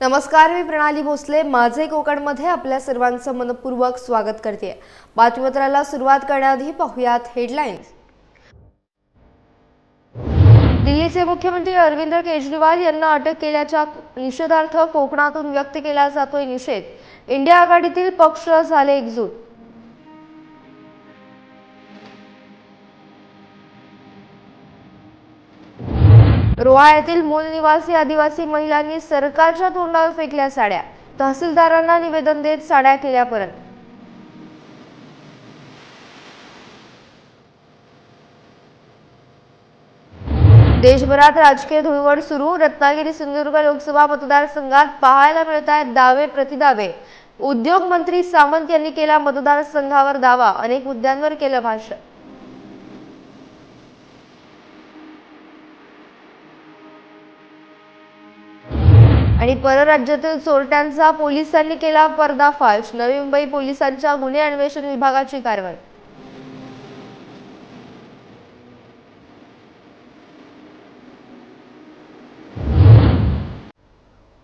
नमस्कार मी प्रणाली भोसले. माझे कोकणमध्ये आपल्या सर्वांचं मनपूर्वक स्वागत करते. बातमीपत्राला सुरुवात करण्याआधी पाहुयात हेडलाईन्स दिल्लीचे मुख्यमंत्री अरविंद केजरीवाल यांना अटक केल्याच्या निषेधार्थ कोकणातून व्यक्त केला जातोय निषेध. इंडिया आघाडीतील पक्ष झाले एकजूट. रोहा येथील मूल निवासी आदिवासी महिलांनी सरकारच्या तोंडावर फेकल्या साड्या. तहसीलदारांना निवेदन देत साड्या केल्या परत देशभरात राजकीय धुळवड सुरू. रत्नागिरी सिंधुदुर्ग लोकसभा मतदारसंघात पाहायला मिळत आहेत दावे प्रतिदावे. उद्योग मंत्री सामंत यांनी केला मतदारसंघावर दावा. अनेक मुद्द्यांवर केलं भाषण. आणि परराज्यातील चोरट्यांचा पोलिसांनी केला पर्दाफाश. नवी मुंबई पोलिसांच्या गुन्हे अन्वेषण विभागाची कारवाई.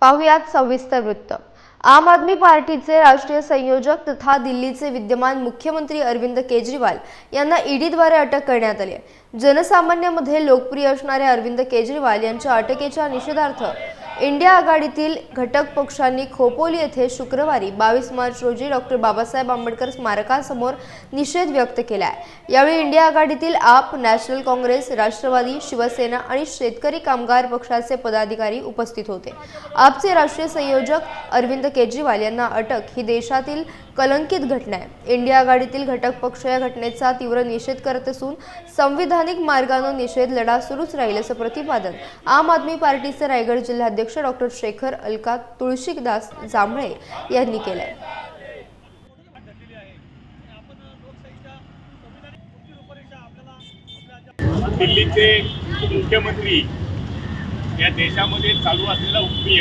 पाहुयात सविस्तर वृत्त. आम आदमी पार्टीचे राष्ट्रीय संयोजक तथा दिल्लीचे विद्यमान मुख्यमंत्री अरविंद केजरीवाल यांना ईडीद्वारे अटक करण्यात आली जनसामान्यामध्ये लोकप्रिय असणारे अरविंद केजरीवाल यांच्या अटकेच्या निषेधार्थ इंडिया आघाडीतील घटक पक्षांनी खोपोली येथे शुक्रवारी बावीस मार्च रोजी डॉक्टर बाबासाहेब आंबेडकर स्मारकासमोर निषेध व्यक्त केला आहे. यावेळी इंडिया आघाडीतील आप नॅशनल काँग्रेस राष्ट्रवादी शिवसेना आणि शेतकरी कामगार पक्षाचे पदाधिकारी उपस्थित होते. आपचे राष्ट्रीय संयोजक अरविंद केजरीवाल यांना अटक ही देशातील कलंकित घटना आहे. इंडिया आघाडीतील घटक पक्ष या घटनेचा तीव्र निषेध करत असून संविधानिक मार्गानं निषेध लढा सुरूच राहील असं प्रतिपादन आम आदमी पार्टीचे रायगड जिल्हाध्यक्ष डॉक्टर शेखर अलका तुळशीदास जांभळे यांनी केलंय. दिल्लीचे मुख्यमंत्री या देशामध्ये चालू असलेला उपमी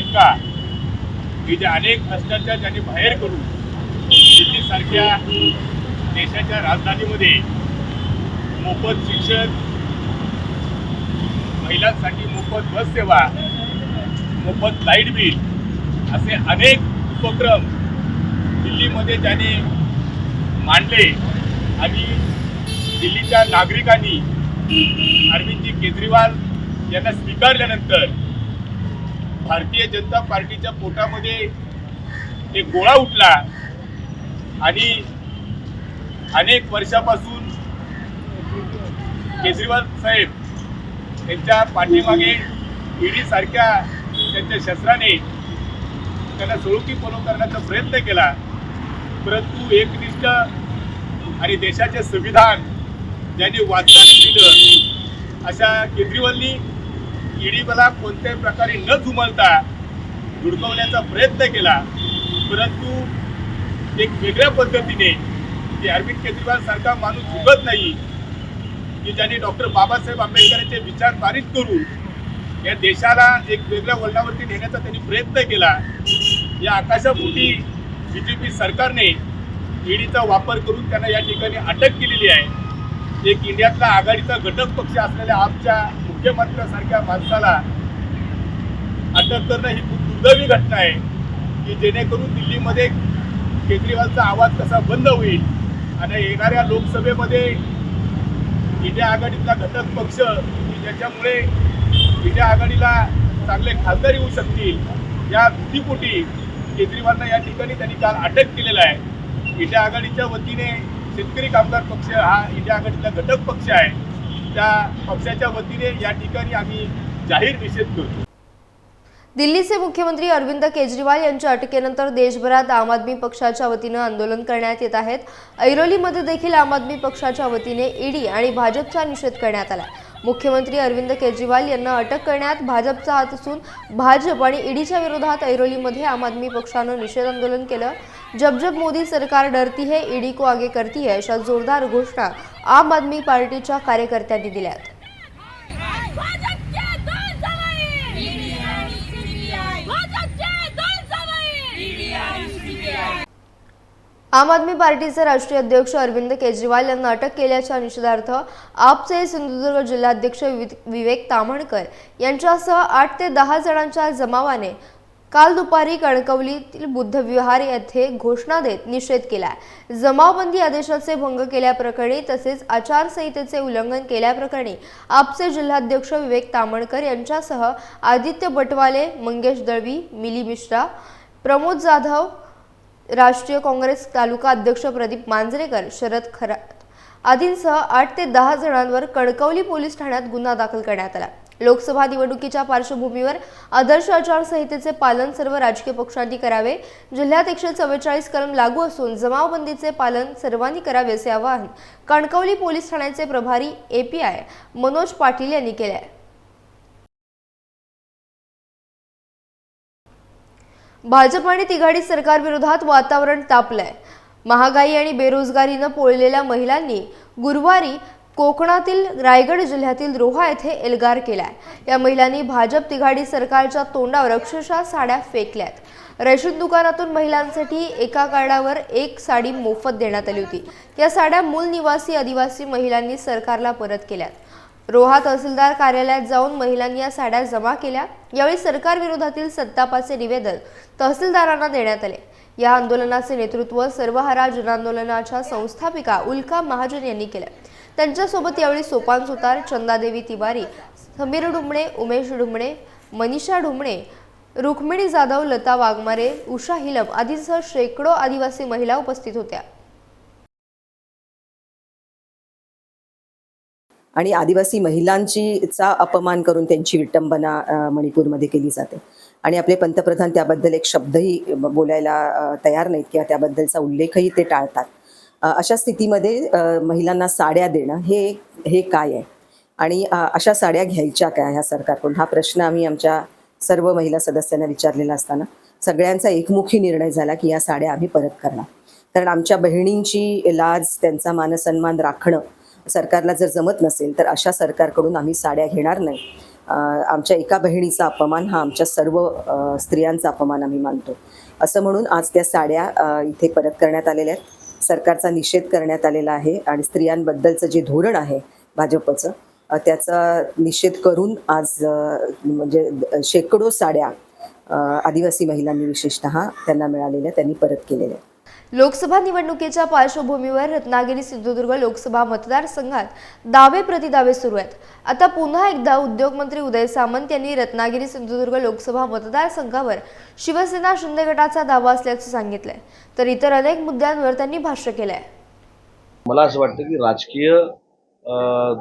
की जे अनेक भ्रष्टाचार त्यांनी बाहेर करून दिल्लीसारख्या देशाच्या राजधानीमध्ये मोफत शिक्षण महिलांसाठी मोफत बस सेवा मोफत लाइट बिल असे अनेक उपक्रम दिल्लीमध्ये त्याने मांडले आणि दिल्लीच्या नागरिकांनी अरविंदजी केजरीवाल यांना स्वीकारल्यानंतर भारतीय जनता पार्टीच्या पोटामध्ये एक गोळा उठला आणि अनेक वर्षापासून केजरीवाल साहेब यांच्या पाठीमागे ईडी सारख्या त्यांच्या शस्त्राने त्यांना सोळुकी फॉलो करण्याचा प्रयत्न केला. परंतु एकनिष्ठ आणि देशाचे संविधान ज्यांनी वाचन दिलं अशा केजरीवालनी ईडी मला कोणत्याही प्रकारे न जुमलता धुडकवण्याचा प्रयत्न केला. परंतु एक वेगळ्या पद्धतीने की अरविंद केजरीवाल सारखा माणूस झुकत नाही की ज्यांनी डॉक्टर बाबासाहेब आंबेडकरांचे विचार पारित करून या देशाला एक वेगळ्या वळणावरती नेण्याचा त्यांनी प्रयत्न केला. या आकाशापोटी बी जे पी सरकारने ईडीचा वापर करून त्यांना या ठिकाणी अटक केलेली आहे. एक इंडियातला आघाडीचा घटक पक्ष असलेल्या आमच्या मुख्यमंत्र्यासारख्या माणसाला अटक करणं ही खूप दुर्दैवी घटना आहे की जेणेकरून दिल्लीमध्ये केजरीवालचा आवाज कसा बंद होईल आणि येणाऱ्या लोकसभेमध्ये इंडिया आघाडीतला घटक पक्ष की ज्याच्यामुळे विजय आघाडीला चांगले खासदार येऊ शकतील. या भीतीपोटी केजरीवालना या ठिकाणी त्यांनी काल अटक केलेला आहे. विजय आघाडीच्या वतीने शेतकरी कामगार पक्ष हा इंडिया आघाडीतला घटक पक्ष आहे. त्या पक्षाच्या वतीने या ठिकाणी आम्ही जाहीर निषेध करतो. दिल्लीचे मुख्यमंत्री अरविंद केजरीवाल यांच्या अटकेनंतर देशभरात आम आदमी पक्षाच्या वतीनं आंदोलन करण्यात येत आहेत. ऐरोलीमध्ये देखील आम आदमी पक्षाच्या वतीने ईडी आणि भाजपचा निषेध करण्यात आला मुख्यमंत्री अरविंद केजरीवाल यांना अटक करण्यात भाजपचा हात असून भाजप आणि ईडीच्या विरोधात ऐरोलीमध्ये आम आदमी पक्षानं निषेध आंदोलन केलं. जब जब मोदी सरकार डरती है ईडी को आगे करती है अशा जोरदार घोषणा आम आदमी पार्टीच्या कार्यकर्त्यांनी दिल्यात. Yeah दोन सवयी भाजपचे दोन सवयी आम आदमी पार्टीचे राष्ट्रीय अध्यक्ष अरविंद केजरीवाल यांना अटक केल्याच्या निषेधार्थ आपचे सिंधुदुर्ग जिल्हाध्यक्ष विवे- विवेक ताम्हणकर यांच्यासह आठ ते दहा जणांच्या जमावाने काल दुपारी कणकवलीतील बुद्धविहार येथे घोषणा देत निषेध केला जमावबंदी आदेशाचे भंग केल्याप्रकरणी तसेच आचारसंहितेचे उल्लंघन केल्याप्रकरणी आपचे जिल्हाध्यक्ष विवेक तामणकर यांच्यासह आदित्य बटवाले मंगेश दळवी मिली मिश्रा प्रमोद जाधव राष्ट्रीय काँग्रेस तालुका अध्यक्ष प्रदीप मांजरेकर शरद खरात आदींसह आठ ते दहा जणांवर कणकवली पोलीस ठाण्यात गुन्हा दाखल करण्यात आला. लोकसभा निवडणुकीच्या पार्श्वभूमीवर आदर्श आचारसंहितेचे पालन सर्व राजकीय पक्षांनी करावे जिल्ह्यात एकशे चव्वेचाळीस कलम लागू असून जमावबंदीचे पालन सर्वांनी करावे असे आवाहन कणकवली पोलीस ठाण्याचे प्रभारी एपीआय मनोज पाटील यांनी केले आहे. भाजप आणि तिघाडी सरकारविरोधात वातावरण तापलंय. महागाई आणि बेरोजगारीनं पोळलेल्या महिलांनी गुरुवारी कोकणातील रायगड जिल्ह्यातील रोहा येथे एल्गार केलाय. या महिलांनी भाजप तिघाडी सरकारच्या तोंडावर अक्षरशः साड्या फेकल्यात. रेशन दुकानातून महिलांसाठी एका कार्डावर एक साडी मोफत देण्यात आली होती. या साड्या मूल निवासी आदिवासी महिलांनी सरकारला परत केल्यात. रोहा तहसीलदार कार्यालयात जाऊन महिलांनी या साड्या जमा केल्या. यावेळी सरकारविरोधातील सत्तापाचे निवेदन तहसीलदारांना देण्यात आले. या आंदोलनाचे नेतृत्व सर्वहारा जनआंदोलनाच्या संस्थापिका उल्का महाजन यांनी केले. त्यांच्यासोबत यावेळी सोपान सुतार चंदादेवी तिवारी समीर डुमणे उमेश डुमणे मनीषा डुमणे रुक्मिणी जाधव लता वाघमारे उषा हिलम आदींसह शेकडो आदिवासी महिला उपस्थित होत्या. आणि आदिवासी महिलांचीचा अपमान करून त्यांची विटंबना मणिपूरमध्ये केली जाते. आणि आपले पंतप्रधान त्याबद्दल एक शब्दही बोलायला तयार नाहीत किंवा त्याबद्दलचा उल्लेखही ते टाळतात. अशा स्थितीमध्ये महिलांना साड्या देणं हे हे काय आहे? आणि अशा साड्या घ्यायच्या काय ह्या सरकारकडून? हा प्रश्न आम्ही आमच्या सर्व महिला सदस्यांना विचारलेला असताना सगळ्यांचा एकमुखी निर्णय झाला की या साड्या आम्ही परत करणार. कारण आमच्या बहिणींची लाज त्यांचा मानसन्मान राखणं सरकारला जर जमत नसेल तर अशा सरकारकडून आम्ही साड्या घेणार नाही. आमच्या एका बहिणीचा अपमान हा आमच्या सर्व स्त्रियांचा अपमान आम्ही मानतो. असं म्हणून आज त्या साड्या इथे परत करण्यात आलेल्या आहेत. सरकारचा निषेध करण्यात आलेला आहे आणि स्त्रियांबद्दलचं जे धोरण आहे भाजपचं त्याचा निषेध करून आज म्हणजे शेकडो साड्या आदिवासी महिलांनी विशेषतः त्यांना मिळालेल्या त्यांनी परत केलेल्या आहेत. लोकसभा निवडणुकीच्या पार्श्वभूमीवर रत्नागिरी सिंधुदुर्ग लोकसभा मतदारसंघात दावे प्रतिदावे सुरू आहेत. आता पुन्हा एकदा उद्योगमंत्री उदय सामंत यांनी रत्नागिरी सिंधुदुर्ग लोकसभा मतदारसंघावर शिवसेना शिंदे गटाचा दावा असल्याचं सांगितलंय. तर इतर अनेक मुद्द्यांवर त्यांनी भाष्य केलंय. मला असं वाटतं की राजकीय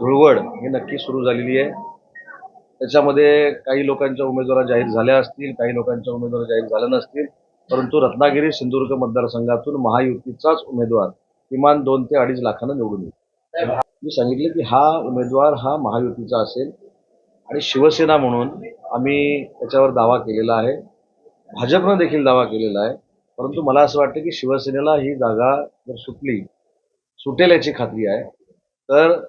धुळवड ही नक्की सुरू झालेली आहे. त्याच्यामध्ये काही लोकांच्या उमेदवार जाहीर झाल्या असतील काही लोकांच्या उमेदवार जाहीर झाल्या नसतील. परंतु रत्नागिरी सिंधुदुर्ग मतदारसंघातून महायुतीचाच उमेदवार किमान दोन ते अडीच लाखानं निवडून येईल. मी सांगितलं की हा उमेदवार हा महायुतीचा असेल आणि शिवसेना म्हणून आम्ही त्याच्यावर दावा केलेला आहे. भाजपनं देखील दावा केलेला आहे. परंतु मला असं वाटतं की शिवसेनेला ही जागा जर सुटली सुटेल याची खात्री आहे. तर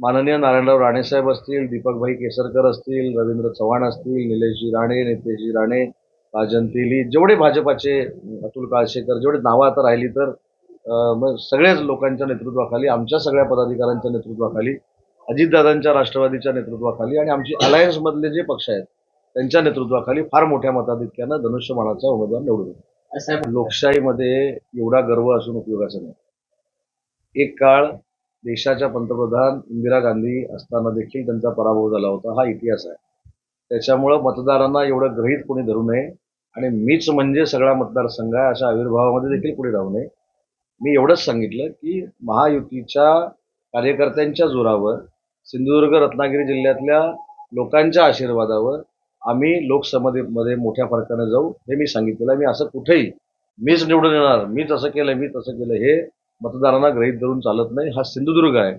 माननीय नारायणराव राणेसाहेब असतील दीपकभाई केसरकर असतील रवींद्र चव्हाण असतील निलेशजी राणे नितेशजी राणे राजन तेली जेवढे भाजपाचे अतुल काळशेकर जेवढे नावं आता राहिली तर मग सगळ्याच लोकांच्या नेतृत्वाखाली आमच्या सगळ्या पदाधिकाऱ्यांच्या नेतृत्वाखाली अजितदादांच्या राष्ट्रवादीच्या नेतृत्वाखाली आणि आमची अलायन्समधले जे पक्ष आहेत त्यांच्या नेतृत्वाखाली फार मोठ्या मताधिक्यानं धनुष्यबाणाचा उमेदवार निवडून. लोकशाहीमध्ये एवढा गर्व असून उपयोगाचा नाही. एक काळ देशाच्या पंतप्रधान इंदिरा गांधी असताना देखील त्यांचा पराभव झाला होता. हा इतिहास आहे. त्याच्यामुळं मतदारांना एवढं गृहीत कोणी धरू नये. आणि मीच म्हणजे सगळा मतदारसंघ आहे अशा आविर्भावामध्ये देखील पुढे जाऊ नये. मी एवढंच सांगितलं की महायुतीच्या कार्यकर्त्यांच्या जोरावर सिंधुदुर्ग रत्नागिरी जिल्ह्यातल्या लोकांच्या आशीर्वादावर आम्ही लोकसभेमध्ये मोठ्या फरकाने जाऊ हे मी सांगितलेलं आहे. मी असं कुठेही मीच निवडून येणार मी तसं केलं मी तसं केलं हे मतदारांना गृहीत धरून चालत नाही. हा सिंधुदुर्ग आहे.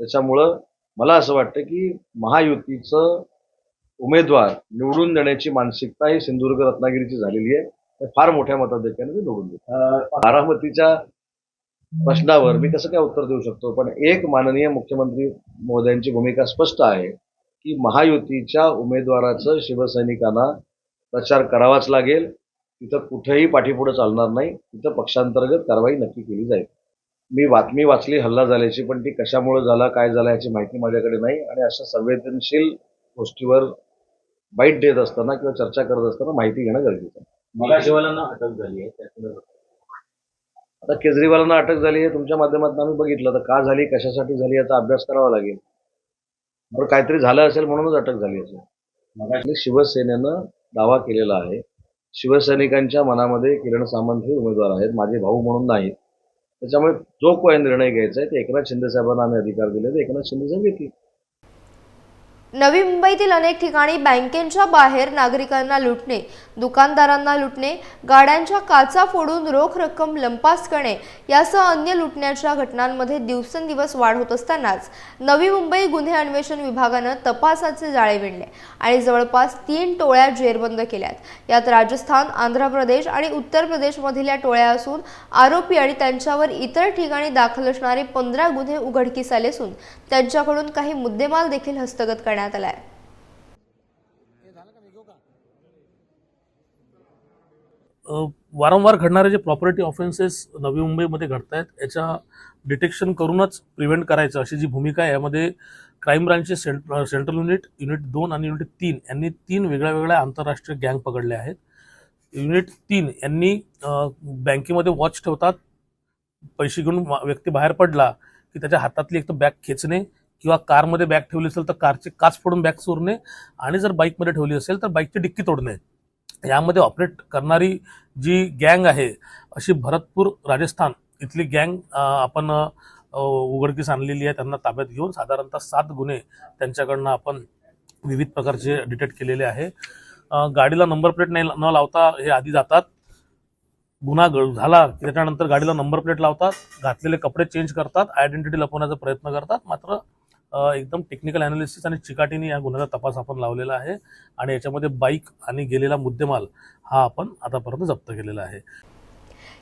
त्याच्यामुळं मला असं वाटतं की महायुतीचं उमेदवार निवडून देण्याची मानसिकता ही सिंधुदुर्ग रत्नागिरीची झालेली आहे. फार मोठ्या मताधिक्याने ते निवडून देतात. बारामतीच्या प्रश्नावर मी कसं काय उत्तर देऊ शकतो? पण एक माननीय मुख्यमंत्री महोदयांची भूमिका स्पष्ट आहे की महायुतीच्या उमेदवाराचं शिवसैनिकांना प्रचार करावाच लागेल. तिथं कुठेही पाठीपुढे चालणार नाही. तिथं पक्षांतर्गत कारवाई नक्की केली जाईल. मी बातमी वाचली हल्ला झाल्याची पण ती कशामुळे झाला काय झाला याची माहिती माझ्याकडे नाही. आणि अशा संवेदनशील गोष्टीवर बाईट देत असताना किंवा चर्चा करत असताना माहिती घेणं गरजेचं आहे. अटक झाली आता केजरीवालांना अटक झाली आहे तुमच्या माध्यमातून आम्ही बघितलं. तर का झाली कशासाठी झाली याचा अभ्यास करावा लागेल? बरं काहीतरी झालं असेल म्हणूनच अटक झाली असेल. शिवसेनेनं दावा केलेला आहे. शिवसैनिकांच्या मनामध्ये किरण सामंत हे उमेदवार आहेत माझे भाऊ म्हणून नाहीत त्याच्यामुळे जो काही निर्णय घ्यायचा आहे ते एकनाथ शिंदे साहेबांना आम्ही अधिकार दिले ते एकनाथ शिंदे साहेब घेतील नवी मुंबईतील अनेक ठिकाणी बँकेच्या बाहेर नागरिकांना लुटणे दुकानदारांना लुटणे गाड्यांच्या काचा फोडून रोख रक्कम लंपास करणे यासह अन्य लुटण्याच्या घटनांमध्ये दिवसेंदिवस वाढ होत असतानाच नवी मुंबई गुन्हे अन्वेषण विभागानं तपासाचे जाळे विणले आणि जवळपास तीन टोळ्या जेरबंद केल्यात. यात राजस्थान आंध्र प्रदेश आणि उत्तर प्रदेशमधील या टोळ्या असून आरोपी आणि त्यांच्यावर इतर ठिकाणी दाखल असणारे पंधरा गुन्हे उघडकीस आले असून त्यांच्याकडून काही मुद्देमाल देखील हस्तगत करण्यात आला आलाय वारंवार घडणारे जे प्रॉपर्टी ऑफेन्सेस नवी मुंबईमध्ये घडत आहेत याच्या डिटेक्शन करूनच प्रिव्हेंट करायचं अशी जी भूमिका आहे यामध्ये क्राईम ब्रांचचे सेंट सेंट्रल युनिट युनिट दोन आणि युनिट तीन यांनी तीन वेगळ्या वेगळ्या आंतरराष्ट्रीय गँग पकडले आहेत. युनिट तीन यांनी बँकेमध्ये वॉच ठेवतात पैसे घेऊन व्यक्ती बाहेर पडला की त्याच्या हातातली एक तर बॅग खेचणे किंवा कारमध्ये बॅग ठेवली असेल तर कारचे काच फोडून बॅग चोरणे आणि जर बाईकमध्ये ठेवली असेल तर बाईकची डिक्की तोडणे. यामध्ये ऑपरेट करणारी जी गँग आहे अशी भरतपूर राजस्थान इथली गँग आपण उघडकीस आणलेली आहे. त्यांना ताब्यात घेऊन साधारणतः सात गुन्हे त्यांच्याकडनं आपण विविध प्रकारचे डिटेक्ट केलेले आहे. गाडीला नंबर प्लेट नाही न लावता हे आधी जातात. गुन्हा झाला की त्याच्यानंतर गाडीला नंबर प्लेट लावतात घातलेले कपडे चेंज करतात आयडेंटिटी लपवण्याचा प्रयत्न करतात मात्र एकदम टेक्निकल अनालिसिस आणि चिकाटीने या गुन्ह्याचा तपास आपण लावलेला आहे. आणि याच्यामध्ये बाईक आणि गेलेला मुद्देमाल हा आपण आतापर्यंत जप्त केलेला आहे.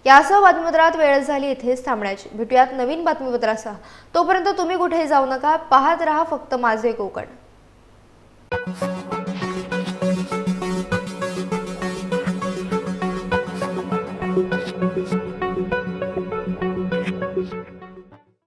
यासह बातमीपत्रात वेळ झाली इथेच थांबण्याची. भेटूयात नवीन बातमीपत्रासह. तोपर्यंत तुम्ही कुठेही जाऊ नका. पाहत रहा फक्त माझे कोकण.